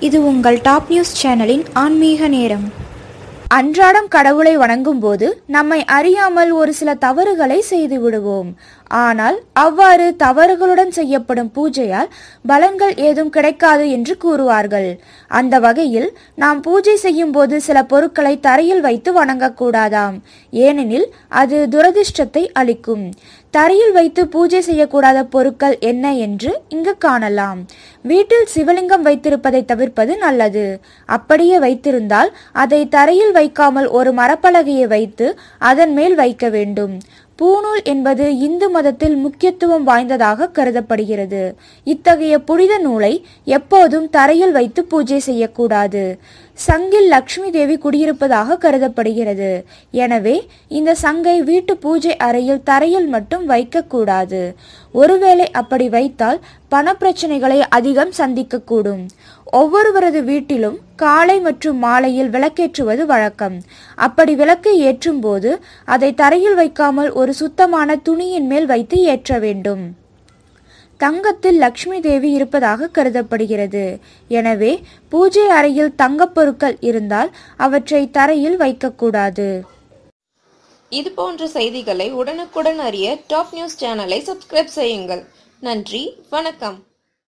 இது உங்கள் top news சேனலின் ஆன்மீக நேரம். அன்றாடம் கடவுளை வணங்கும் போது நம்மை அறியாமல் ஒரு சில தவறுகளை செய்து விடுவோம் ஆனால் அவ்வாறு தவறுகளுடன் செய்யப்படும் பூஜையால் பலன்கள் ஏதும் கிடைக்காது என்று கூறுவார்கள். அந்த வகையில் நாம் பூஜை செய்யும் போது சில பொருட்களை தரையில் வைத்து வணங்கக்கூடாதாம். ஏனெனில் அது துரதிர்ஷ்டத்தை அளிக்கும். தரையில் வைத்து பூஜை செய்யக்கூடாத பொருட்கள் என்ன என்று இங்கு காணலாம். வீட்டில் சிவலிங்கம் வைத்திருப்பதை தவிர்ப்பது நல்லது. அப்படியே வைத்திருந்தால் அதை தரையில் வைக்காமல் ஒரு மரப்பலகையை வைத்து அதன் மேல் வைக்க வேண்டும். பூநூல் என்பது இந்து மதத்தில் முக்கியத்துவம் வாய்ந்ததாக கருதப்படுகிறது. இத்தகைய புனித நூலை எப்போதும் தரையில் வைத்து பூஜை செய்யக்கூடாது. சங்கில் லக்ஷ்மி தேவி குடியிருப்பதாக கருதப்படுகிறது. எனவே இந்த சங்கை வீட்டு பூஜை அறையில் தரையில் மட்டும் வைக்கக்கூடாது. ஒருவேளை அப்படி வைத்தால் பணப்பிரச்சனைகளை அதிகம் சந்திக்கக்கூடும். ஒவ்வொருவரது வீட்டிலும் காலை மற்றும் மாலையில் விளக்கேற்றுவது வழக்கம். அப்படி விளக்கை ஏற்றும் போது அதை தரையில் வைக்காமல் ஒரு சுத்தமான துணியின் மேல் வைத்து ஏற்ற வேண்டும். தங்கத்தில் லக்ஷ்மி தேவி இருப்பதாக கருதப்படுகிறது. எனவே பூஜை அறையில் தங்கப் பொருட்கள் இருந்தால் அவற்றை தரையில் வைக்கக்கூடாது. இது போன்ற செய்திகளை உடனுக்குடன் அறிய டாப் நியூஸ் சேனலை சப்ஸ்கிரைப் செய்யுங்கள். நன்றி. வணக்கம்.